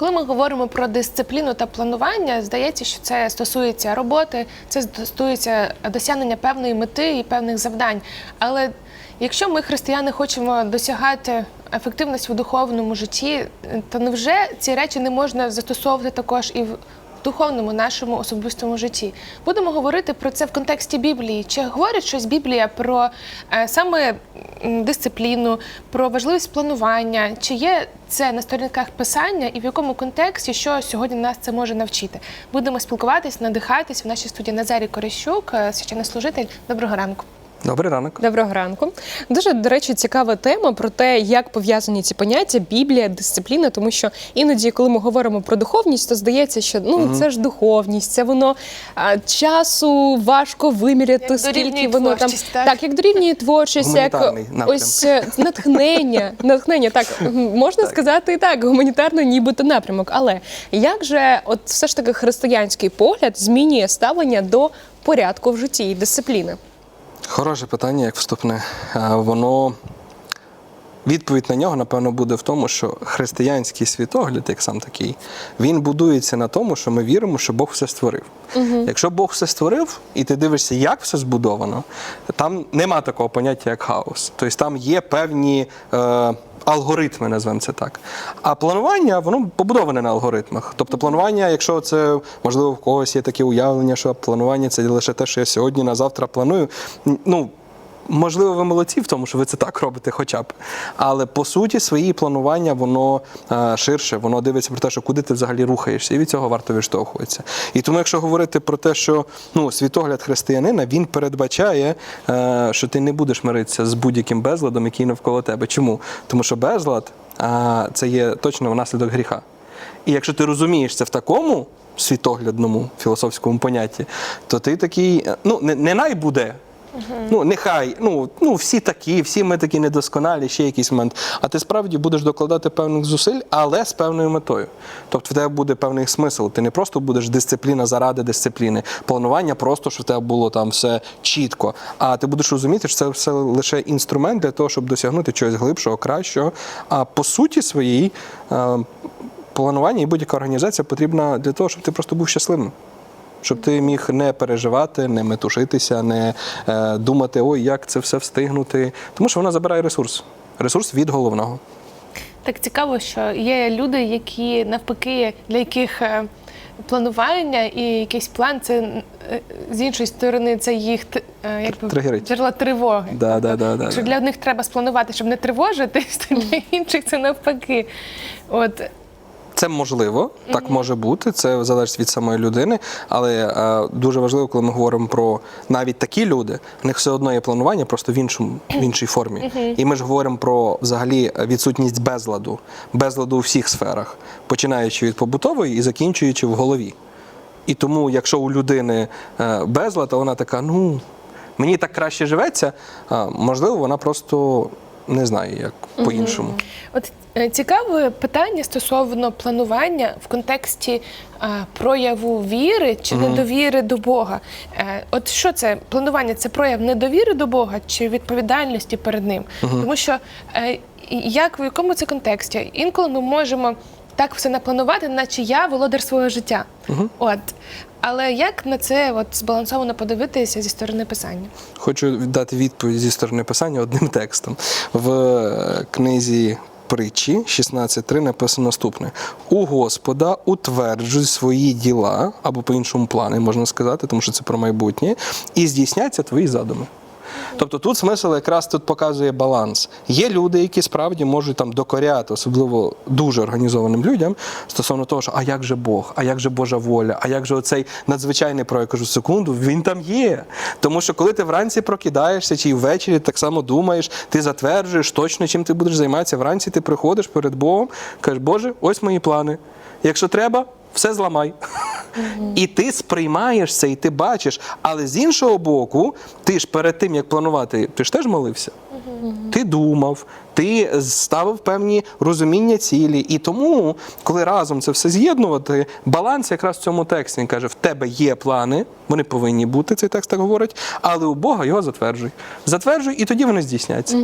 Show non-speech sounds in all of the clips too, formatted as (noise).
Коли ми говоримо про дисципліну та планування, здається, що це стосується роботи, це стосується досягнення певної мети і певних завдань. Але якщо ми, християни, хочемо досягати ефективності в духовному житті, то невже ці речі не можна застосовувати також і в духовному нашому особистому житті? Будемо говорити про це в контексті Біблії. Чи говорить щось Біблія про е, саме дисципліну, про важливість планування? Чи є це на сторінках писання і в якому контексті, що сьогодні нас це може навчити? Будемо спілкуватись, надихатись в нашій студії Назарій Корещук, е, священнослужитель. Доброго ранку. Добрий ранок. Доброго ранку. Дуже, до речі, цікава тема про те, як пов'язані ці поняття, Біблія, дисципліна, тому що іноді, коли ми говоримо про духовність, то здається, що ну це ж духовність, це воно а, часу важко виміряти, Як скільки воно там так? так, як дорівнює творчість, як напрям. ось е, натхнення, (laughs) натхнення, так можна сказати і так, гуманітарно, нібито напрямок. Але як же, от все ж таки, християнський погляд змінює ставлення до порядку в житті і дисципліни? Хороше питання, як вступне. Воно відповідь на нього, напевно, буде в тому, що християнський світогляд, як сам такий, він будується на тому, що ми віримо, що Бог все створив. Якщо Бог все створив, і ти дивишся, як все збудовано, там нема такого поняття, як хаос. Тобто там є певні. Е, Алгоритми, назвемо це так. А планування воно побудоване на алгоритмах. Тобто, планування, якщо це можливо в когось є таке уявлення, що планування це лише те, що я сьогодні на завтра планую. Ну можливо, ви молодці в тому, що ви це так робите, хоча б. Але по суті, свої планування воно е, ширше, воно дивиться про те, що куди ти взагалі рухаєшся, і від цього варто відштовхуватися. І тому, якщо говорити про те, що ну світогляд християнина він передбачає, е, що ти не будеш миритися з будь-яким безладом, який навколо тебе. Чому? Тому що безлад е, це є точно внаслідок гріха. І якщо ти розумієш це в такому світоглядному філософському понятті, то ти такий, е, ну не, не най буде. Ну, нехай, ну, ну всі такі, всі ми такі недосконалі, ще якийсь момент. А ти справді будеш докладати певних зусиль, але з певною метою. Тобто в тебе буде певний смисл. Ти не просто будеш дисципліна заради дисципліни, планування просто, щоб в тебе було там все чітко. А ти будеш розуміти, що це все лише інструмент для того, щоб досягнути чогось глибшого, кращого. А по суті своїй. е, Планування і будь-яка організація потрібна для того, щоб ти просто був щасливим. Щоб ти міг не переживати, не метушитися, не е, думати, ой, як це все встигнути. Тому що вона забирає ресурс. Ресурс від головного. Так цікаво, що є люди, які навпаки, для яких е, планування і якийсь план це е, з іншої сторони, це їх якби джерела тривоги. Да, да, да, да, да. для них треба спланувати, щоб не тривожитись, то (laughs) для інших це навпаки. От Це можливо, так може бути, це залежить від самої людини. Але е, дуже важливо, коли ми говоримо про навіть такі люди, в них все одно є планування, просто в іншому в іншій формі. І ми ж говоримо про взагалі відсутність безладу, безладу у всіх сферах, починаючи від побутової і закінчуючи в голові. І тому, якщо у людини е, безлад, то вона така, ну мені так краще живеться, можливо, вона просто не знаю, як по-іншому. От е, цікаве питання стосовно планування в контексті е, прояву віри чи недовіри до Бога. Е, от що це планування? Це прояв недовіри до Бога чи відповідальності перед ним? Тому що е, як в якому це контексті? Інколи ми можемо так все напланувати, наче я володар свого життя. От. Але як на це от збалансовано подивитися зі сторони писання? Хочу дати відповідь зі сторони писання одним текстом. В е, книзі притчі 16.3 написано наступне: у Господа утверджуй свої діла, або по-іншому плани, можна сказати, тому що це про майбутнє, і здійсняться твої задуми. Тобто тут смисл якраз тут показує баланс. Є люди, які справді можуть там докоряти, особливо дуже організованим людям, стосовно того, що а як же Бог, а як же Божа воля, а як же оцей надзвичайний про я кажу секунду, він там є. Тому що коли ти вранці прокидаєшся чи ввечері так само думаєш, ти затверджуєш точно, чим ти будеш займатися. Вранці ти приходиш перед Богом, кажеш, Боже, ось мої плани. Якщо треба, все зламай. І ти сприймаєш це, і ти бачиш. Але з іншого боку, ти ж перед тим, як планувати, ти ж теж молився. ти думав, ти ставив певні розуміння цілі. І тому, коли разом це все з'єднувати, баланс якраз в цьому тексті він каже: в тебе є плани, вони повинні бути. Цей текст так говорить, але у Бога його затверджуй. Затверджуй, і тоді вони здійсняться.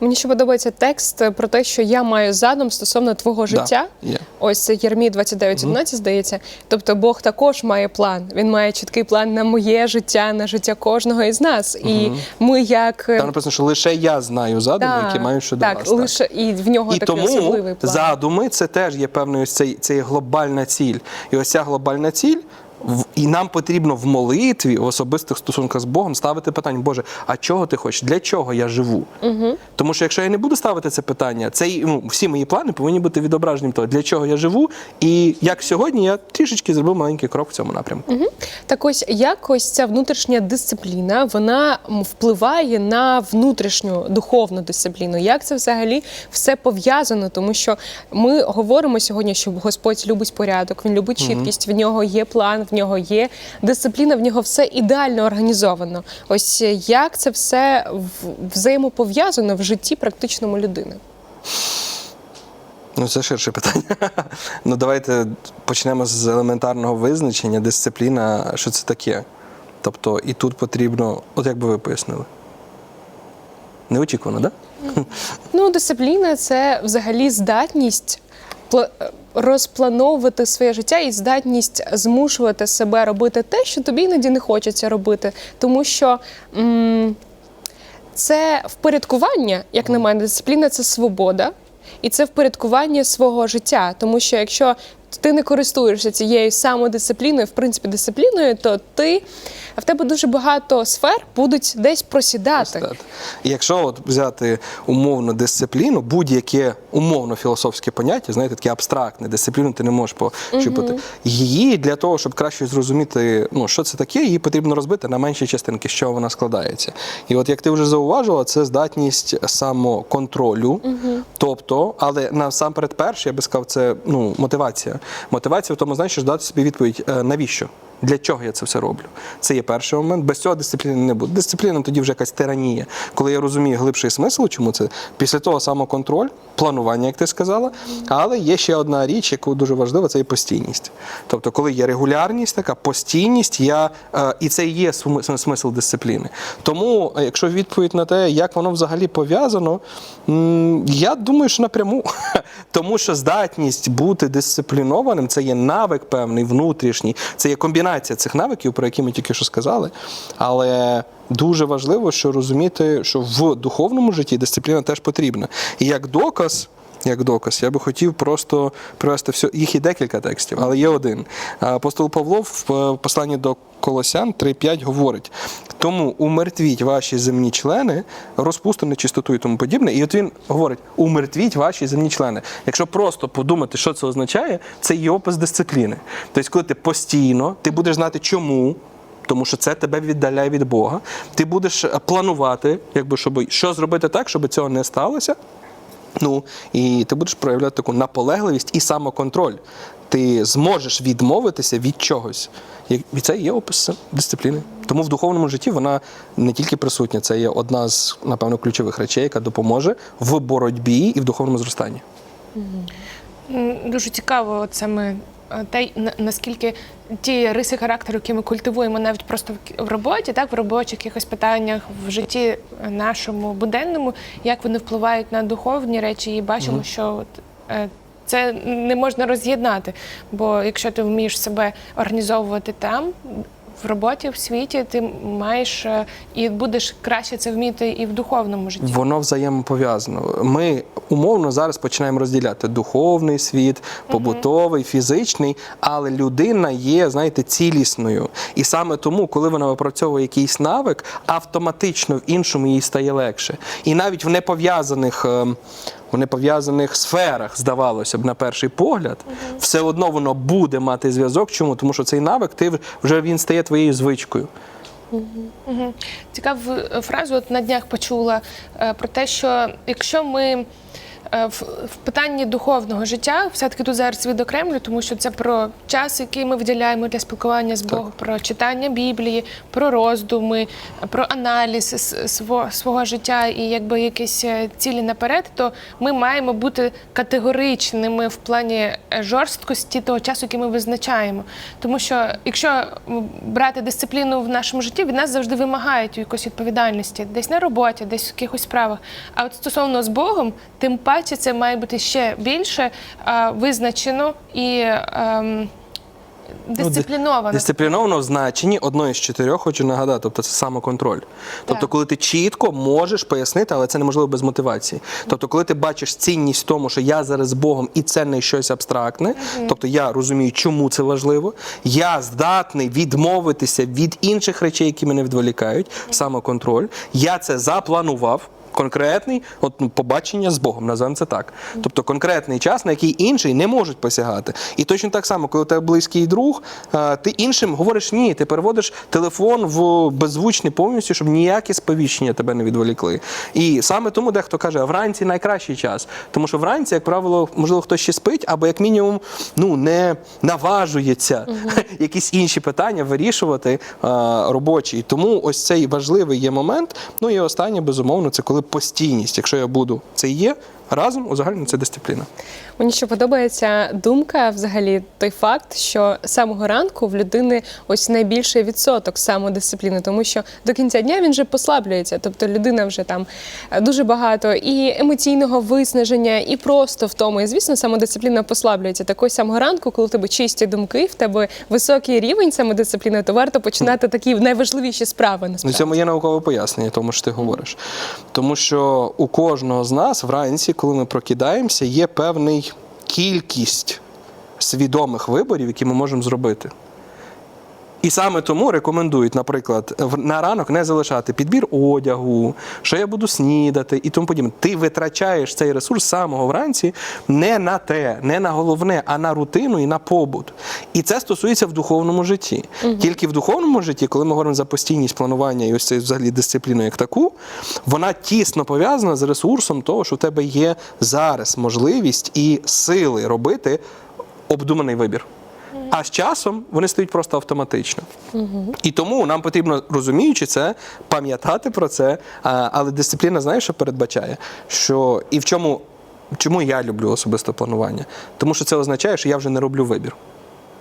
Мені ще подобається текст про те, що я маю задум стосовно твого життя. є. Ось це Єрмій 29.11, здається. Тобто Бог також має план. Він має чіткий план на моє життя, на життя кожного із нас. І ми як Там написано, що лише я знаю задуми, Да, які маю щодо так, вас. так. лише і в нього І такий тому особливий план. задуми це теж є певною ось цей, це глобальна ціль. І ось ця глобальна ціль. І нам потрібно в молитві, в особистих стосунках з Богом ставити питання, Боже, а чого ти хочеш? Для чого я живу? Угу. Тому що якщо я не буду ставити це питання, це ну, всі мої плани повинні бути відображенням того, для чого я живу, і як сьогодні я трішечки зробив маленький крок в цьому напрямку. Так ось якось ця внутрішня дисципліна вона впливає на внутрішню духовну дисципліну. Як це взагалі все пов'язано? Тому що ми говоримо сьогодні, що Господь любить порядок, він любить чіткість, в нього є план, в нього є дисципліна, в нього все ідеально організовано. Ось е, як це все взаємопов'язано в житті практичному людини? Ну, це ширше питання. (laughs) ну, давайте почнемо з елементарного визначення, дисципліна, що це таке. Тобто, і тут потрібно, от як би ви пояснили? Неочікувано, так? Да? Ну, дисципліна це взагалі здатність розплановувати своє життя і здатність змушувати себе робити те, що тобі іноді не хочеться робити. Тому що м- це впорядкування, як на мене, дисципліна це свобода. І це впорядкування свого життя. Тому що якщо ти не користуєшся цією самодисципліною, в принципі, дисципліною, то ти в тебе дуже багато сфер будуть десь просідати. І якщо от взяти умовну дисципліну, будь-яке умовно філософське поняття, знаєте, таке абстрактне, дисципліну ти не можеш пощупати. Її для того, щоб краще зрозуміти, ну що це таке, її потрібно розбити на менші частинки, з чого вона складається. І от як ти вже зауважила, це здатність самоконтролю, тобто, але насамперед перше, я би сказав, це ну, мотивація. Мотивація в тому, знаєш, що дати собі відповідь, е, навіщо? Для чого я це все роблю? Це є перший момент. Без цього дисципліни не буде. Дисципліна тоді вже якась тиранія. Коли я розумію глибший смисл, чому це після того самоконтроль, планування, як ти сказала. Але є ще одна річ, яку дуже важлива, це є постійність. Тобто, коли є регулярність, така постійність, я е, і це є смисл дисципліни. Тому, е, якщо відповідь на те, як воно взагалі пов'язано, я думаю, що напряму. (laughs) Тому що здатність бути дисциплінованим це є навик певний внутрішній, це є комбінація цих навиків, про які ми тільки що сказали. Але дуже важливо, що розуміти, що в духовному житті дисципліна теж потрібна. І як доказ. Як доказ, я би хотів просто привести все. Їх і декілька текстів, але є один. Апостол Павло в е, посланні до Колосян 3.5 говорить: тому умертвіть ваші земні члени, розпусту, нечистоту і тому подібне. І от він говорить: умертвіть ваші земні члени. Якщо просто подумати, що це означає, це є опис дисципліни. Тобто, коли ти постійно, ти будеш знати, чому. Тому що це тебе віддаляє від Бога. Ти будеш е, планувати, якби щоб що зробити так, щоб цього не сталося. Ну і ти будеш проявляти таку наполегливість і самоконтроль. Ти зможеш відмовитися від чогось. І це є опис дисципліни. Тому в духовному житті вона не тільки присутня, це є одна з, напевно, ключових речей, яка допоможе в боротьбі і в духовному зростанні. Дуже цікаво, це е, те, наскільки ті риси характеру, які ми культивуємо навіть просто в роботі, так в робочих якихось питаннях, в житті нашому буденному, як вони впливають на духовні речі, і бачимо, що от, е, це не можна роз'єднати. Бо якщо ти вмієш себе організовувати там. В роботі, в світі ти маєш е, і будеш краще це вміти і в духовному житті. Воно взаємопов'язано. Ми умовно зараз починаємо розділяти духовний світ, побутовий, фізичний, але людина є, знаєте, цілісною. І саме тому, коли вона випрацьовує якийсь навик, автоматично в іншому їй стає легше. І навіть в непов'язаних. В непов'язаних сферах, здавалося б, на перший погляд, все одно воно буде мати зв'язок. Чому? Тому що цей навик ти вже він стає твоєю звичкою. Угу. Цікаву фразу от на днях почула е, про те, що якщо ми в, в питанні духовного життя, все-таки тут зараз відокремлю, тому що це про час, який ми виділяємо для спілкування з Богом, про читання Біблії, про роздуми, про аналіз свого, свого життя і якби якісь е, цілі наперед, то ми маємо бути категоричними в плані е, жорсткості того часу, який ми визначаємо. Тому що якщо брати дисципліну в нашому житті, від нас завжди вимагають якоїсь відповідальності, десь на роботі, десь в якихось справах. А от стосовно з Богом, тим паче це має бути ще більше а, визначено і ем, дисципліновано. Дисципліновано в значенні одної з чотирьох хочу нагадати, тобто це самоконтроль. Тобто, Так. коли ти чітко можеш пояснити, але це неможливо без мотивації. Тобто, коли ти бачиш цінність в тому, що я зараз з Богом і це не щось абстрактне, тобто я розумію, чому це важливо, я здатний відмовитися від інших речей, які мене відволікають, самоконтроль. Я це запланував. Конкретний от, ну, побачення з Богом, називаємо це так. Тобто конкретний час, на який інший не можуть посягати. І точно так само, коли у тебе близький друг, ти іншим говориш ні, ти переводиш телефон в беззвучний повністю, щоб ніякі сповіщення тебе не відволікли. І саме тому дехто каже, вранці найкращий час. Тому що вранці, як правило, можливо, хтось ще спить, або як мінімум ну, не наважується (laughs) якісь інші питання вирішувати робочі. Тому ось цей важливий є момент. Ну і останнє, безумовно, це коли постійність. Якщо я буду, це є разом, узагальнено це дисципліна. Мені ще подобається думка, взагалі, той факт, що з самого ранку в людини ось найбільший відсоток самодисципліни, тому що до кінця дня він вже послаблюється. Тобто людина вже там е, дуже багато і емоційного виснаження, і просто в тому. І звісно, самодисципліна послаблюється. Так ось самого ранку, коли в тебе чисті думки, в тебе високий рівень самодисципліни, то варто починати такі найважливіші справи. Ну, Насправді. цьому є наукове пояснення, тому що ти говориш. Тому що у кожного з нас вранці, коли ми прокидаємося, є певний кількість свідомих виборів, які ми можемо зробити. І саме тому рекомендують, наприклад, на ранок не залишати підбір одягу, що я буду снідати і тому подібне. Ти витрачаєш цей ресурс самого вранці не на те, не на головне, а на рутину і на побут. І це стосується в духовному житті. Тільки в духовному житті, коли ми говоримо за постійність планування і ось це взагалі дисципліну як таку, вона тісно пов'язана з ресурсом того, що в тебе є зараз можливість і сили робити обдуманий вибір. А з часом вони стають просто автоматично. І тому нам потрібно, розуміючи це, пам'ятати про це. Але дисципліна, знаєш, що передбачає? Що і в чому, чому я люблю особисте планування? Тому що це означає, що я вже не роблю вибір.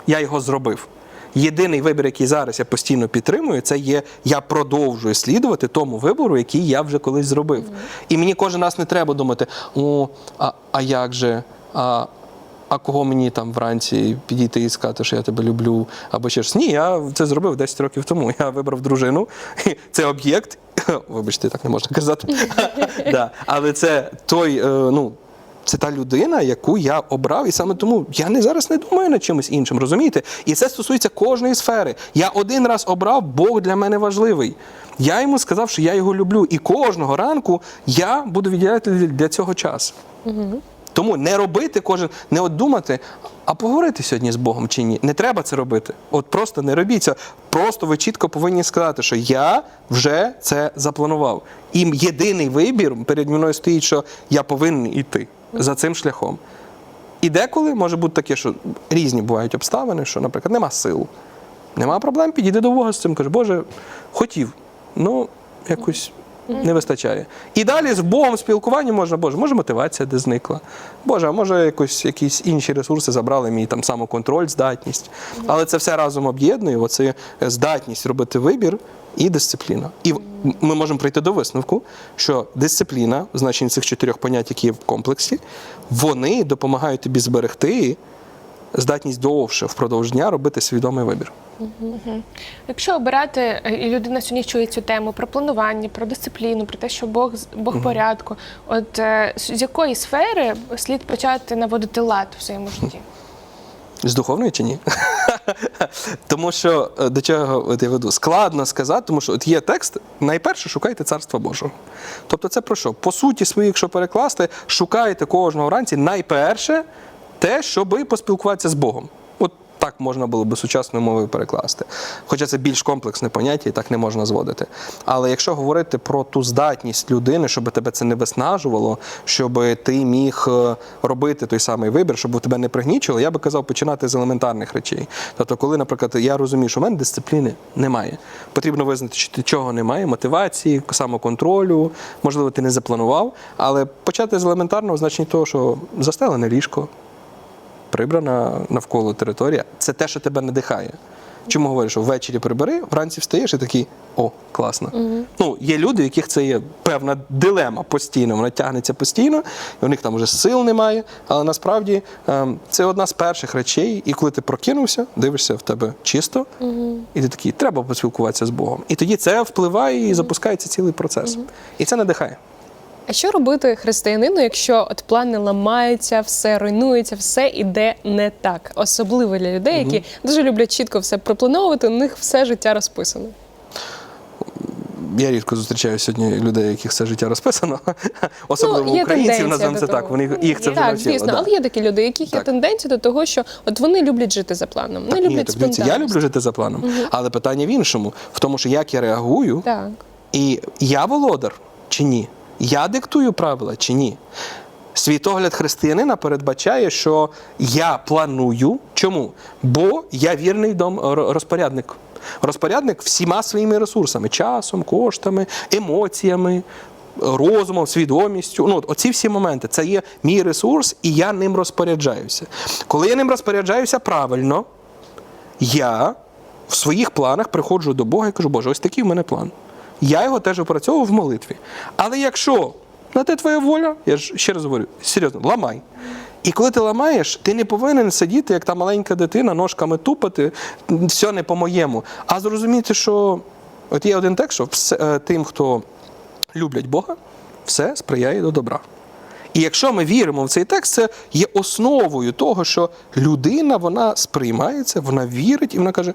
Я його зробив. Єдиний вибір, який зараз я постійно підтримую, це є я продовжую слідувати тому вибору, який я вже колись зробив. І мені кожен раз не треба думати: о, а, а як же? А, а кого мені там вранці підійти і сказати, що я тебе люблю, або ще ж ні, я це зробив 10 років тому. Я вибрав дружину. (laughs) Це об'єкт. (laughs) Вибачте, так не можна казати. (laughs) да. Але це той, е, ну. Це та людина, яку я обрав, і саме тому я не зараз не думаю над чимось іншим, розумієте? І це стосується кожної сфери. Я один раз обрав, Бог для мене важливий. Я йому сказав, що я його люблю, і кожного ранку я буду відділяти для цього час. Тому не робити кожен, не от думати, а поговорити сьогодні з Богом чи ні. Не треба це робити. От просто не робіть це. Просто ви чітко повинні сказати, що я вже це запланував. І єдиний вибір перед мною стоїть, що я повинен йти за цим шляхом. І деколи може бути таке, що різні бувають обставини, що, наприклад, нема сил. Нема проблем, підійди до Бога з цим. Каже, Боже, хотів, ну якось не вистачає. І далі з Богом спілкування можна, Боже, може мотивація де зникла. Боже, а може якось якісь інші ресурси забрали мій там самоконтроль, здатність. Але це все разом об'єднує, оце здатність робити вибір і дисципліна. І ми можемо прийти до висновку, що дисципліна, в значенні цих чотирьох понять, які є в комплексі, вони допомагають тобі зберегти здатність довше впродовж дня робити свідомий вибір. Якщо обирати, е, і людина сьогодні чує цю тему про планування, про дисципліну, про те, що Бог Бог порядку, от е, з з якої сфери слід почати наводити лад в своєму житті? З духовної чи ні? (laughs) тому що е, до чого от я веду? Складно сказати, тому що от є текст, найперше шукайте царства Божого. Тобто, це про що? По суті, свої, якщо перекласти, шукайте кожного вранці найперше те, щоби поспілкуватися з Богом. Так можна було би сучасною мовою перекласти. Хоча це більш комплексне поняття і так не можна зводити. Але якщо говорити про ту здатність людини, щоб тебе це не виснажувало, щоб ти міг е, робити той самий вибір, щоб тебе не пригнічувало, я би казав починати з елементарних речей. Тобто, коли, наприклад, я розумію, що в мене дисципліни немає. Потрібно визнати, що ти чого немає, мотивації, самоконтролю, можливо, ти не запланував, але почати з елементарного значення того, що застелене ліжко, прибрана навколо територія, це те, що тебе надихає. Чому говорю, що ввечері прибери, вранці встаєш і такий о, класно. Ну, є люди, у яких це є певна дилема постійно, вона тягнеться постійно, і у них там вже сил немає. Але насправді ем, це одна з перших речей, і коли ти прокинувся, дивишся в тебе чисто, і ти такий, треба поспілкуватися з Богом. І тоді це впливає і запускається цілий процес. І це надихає. А що робити християнину, якщо от плани ламаються, все руйнується, все іде не так? Особливо для людей, які дуже люблять чітко все проплановувати, у них все життя розписано. Я рідко зустрічаю сьогодні людей, яких все життя розписано, особливо Ну, українців, називаємо це так. Вони їх це вже так, навчило. звісно, да. але є такі люди, яких є тенденція до того, що от вони люблять жити за планом, не Так, ні, люблять так, я люблю жити за планом, але питання в іншому, в тому, що як я реагую, Так. і я володар чи ні? Я диктую правила чи ні? Світогляд християнина передбачає, що я планую. Чому? Бо я вірний дом розпорядник. Розпорядник всіма своїми ресурсами: часом, коштами, емоціями, розумом, свідомістю. Ну, оці всі моменти це є мій ресурс, і я ним розпоряджаюся. Коли я ним розпоряджаюся правильно, я в своїх планах приходжу до Бога і кажу, Боже, ось такий в мене план. Я його теж опрацьовував в молитві. Але якщо на те твоя воля, я ж ще раз говорю, серйозно, ламай. І коли ти ламаєш, ти не повинен сидіти, як та маленька дитина, ножками тупати, все не по-моєму. А зрозуміти, що от є один текст, що все, е, тим, хто люблять Бога, все сприяє до добра. І якщо ми віримо в цей текст, це є основою того, що людина вона сприймається, вона вірить і вона каже: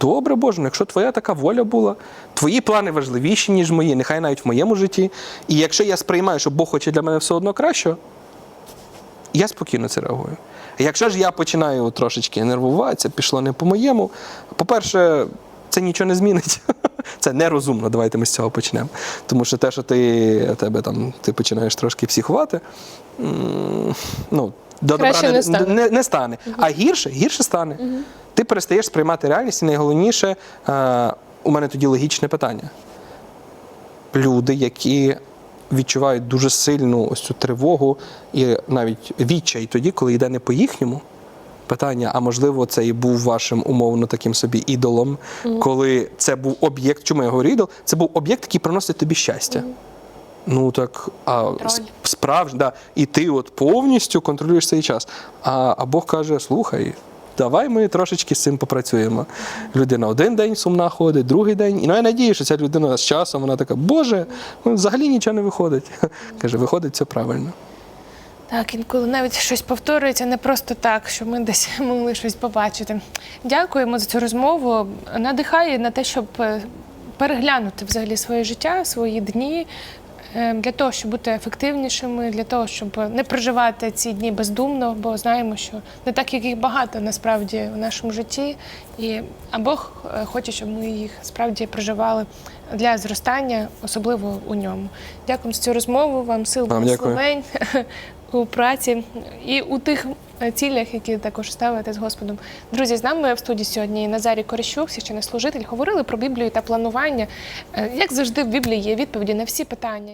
Добре, Боже, ну якщо твоя така воля була, твої плани важливіші, ніж мої, нехай навіть в моєму житті. І якщо я сприймаю, що Бог хоче для мене все одно краще, я спокійно це реагую. А Якщо ж я починаю трошечки нервуватися, пішло не по-моєму, по-перше, це нічого не змінить. (laughs) Це нерозумно, давайте ми з цього почнемо. Тому що те, що ти, тебе, там, ти починаєш трошки психувати, ну, до добра не стане. не, не стане. А гірше, гірше стане. Ти перестаєш сприймати реальність, і найголовніше, е, у мене тоді логічне питання. Люди, які відчувають дуже сильну ось цю тривогу і навіть відчай тоді, коли йде не по їхньому. Питання, а можливо, це і був вашим умовно таким собі ідолом, коли це був об'єкт, чому я говорю ідол? Це був об'єкт, який приносить тобі щастя. Ну так, а с- да, і ти от повністю контролюєш цей час. А, а Бог каже: слухай, давай ми трошечки з цим попрацюємо. Людина один день сумна ходить, другий день. І ну, я надію, що ця людина з часом вона така, Боже, ну, взагалі нічого не виходить. (laughs) Каже, виходить все правильно. Так, інколи навіть щось повторюється не просто так, що ми десь (laughs) могли щось побачити. Дякуємо за цю розмову. Надихає на те, щоб е, переглянути взагалі своє життя, свої дні. Е, Для того, щоб бути ефективнішими, для того, щоб не проживати ці дні бездумно, бо знаємо, що не так, як їх багато насправді в нашому житті. І а Бог е, хоче, щоб ми їх справді проживали для зростання, особливо у ньому. Дякую за цю розмову. Вам сил благословень (laughs) у праці і у тих цілях, які також ставите з Господом. Друзі, з нами в студії сьогодні Назарій Корищук, священнослужитель, говорили про Біблію та планування. Е, Як завжди, в Біблії є відповіді на всі питання.